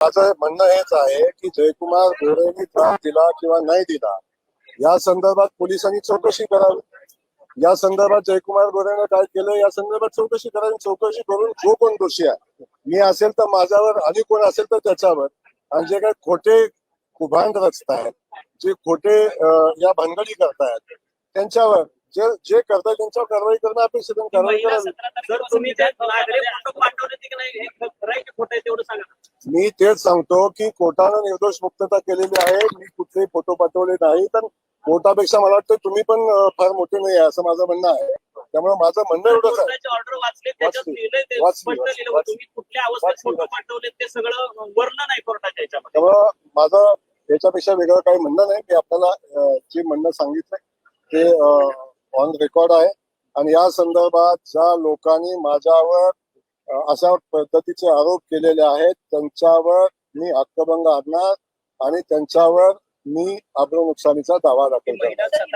माझं म्हणणं हेच आहे की जयकुमार गोरेंनी त्रास दिला किंवा नाही दिला या संदर्भात पोलिसांनी चौकशी करावी. या संदर्भात जयकुमार गोरेनं काय केलं या संदर्भात चौकशी करावी चौकशी करून जो कोण दोषी आहे मी असेल तर माझ्यावर आणि कोण असेल तर त्याच्यावर. आणि जे काही खोटे कुभांड रचतायत जे खोटे या भानगडी करतायत त्यांच्यावर जे जे करतायत त्यांच्यावर कारवाई करणं अपेक्षित. कारवाई करावी. मी तेच सांगतो की कोर्टानं निर्दोष मुक्तता केलेली आहे. मी कुठलेही फोटो पाठवले नाही. तर कोर्टापेक्षा मला वाटतं तुम्ही पण फार मोठे नाही आहे असं माझं म्हणणं आहे. त्यामुळे माझं म्हणणं एवढंच आहे. त्यामुळं माझं याच्यापेक्षा वेगळं काही म्हणणं नाही. मी आपल्याला जे म्हणणं सांगितलंय ते ऑन रेकॉर्ड आहे. आणि या संदर्भात ज्या लोकांनी माझ्यावर अशा पद्धतीचे आरोप केलेले आहेत. त्यांच्यावर मी हक्कभंग आणणार आणि त्यांच्यावर मी आब्रू नुकसानीचा दावा दाखल करणार.